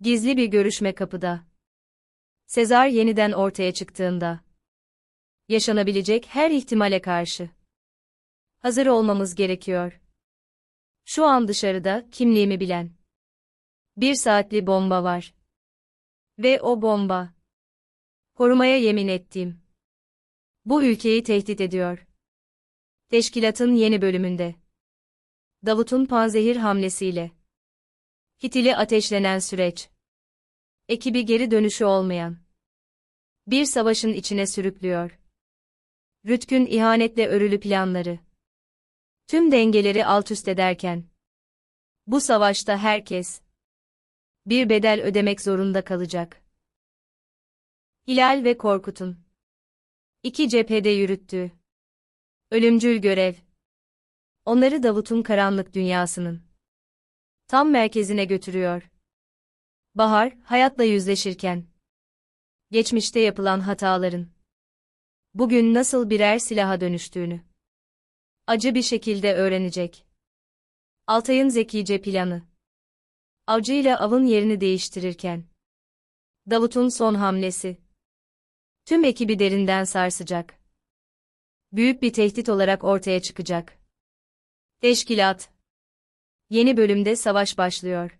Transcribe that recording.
Gizli bir görüşme kapıda. Sezar yeniden ortaya çıktığında. Yaşanabilecek her ihtimale karşı. Hazır olmamız gerekiyor. Şu an dışarıda kimliğimi bilen. Bir saatli bomba var. Ve o bomba. Korumaya yemin ettiğim. Bu ülkeyi tehdit ediyor. Teşkilatın yeni bölümünde. Davut'un panzehir hamlesiyle. Hitili ateşlenen süreç. Ekibi geri dönüşü olmayan. Bir savaşın içine sürüklüyor. Rütkün ihanetle örülü planları. Tüm dengeleri alt üst ederken. Bu savaşta herkes bir bedel ödemek zorunda kalacak. Hilal ve Korkut'un iki cephede yürüttüğü ölümcül görev. Onları Davut'un karanlık dünyasının tam merkezine götürüyor. Bahar, hayatla yüzleşirken, geçmişte yapılan hataların, bugün nasıl birer silaha dönüştüğünü, acı bir şekilde öğrenecek. Altay'ın zekice planı, avcıyla avın yerini değiştirirken, Davut'un son hamlesi, tüm ekibi derinden sarsacak. Büyük bir tehdit olarak ortaya çıkacak. Teşkilat Yeni bölümde savaş başlıyor.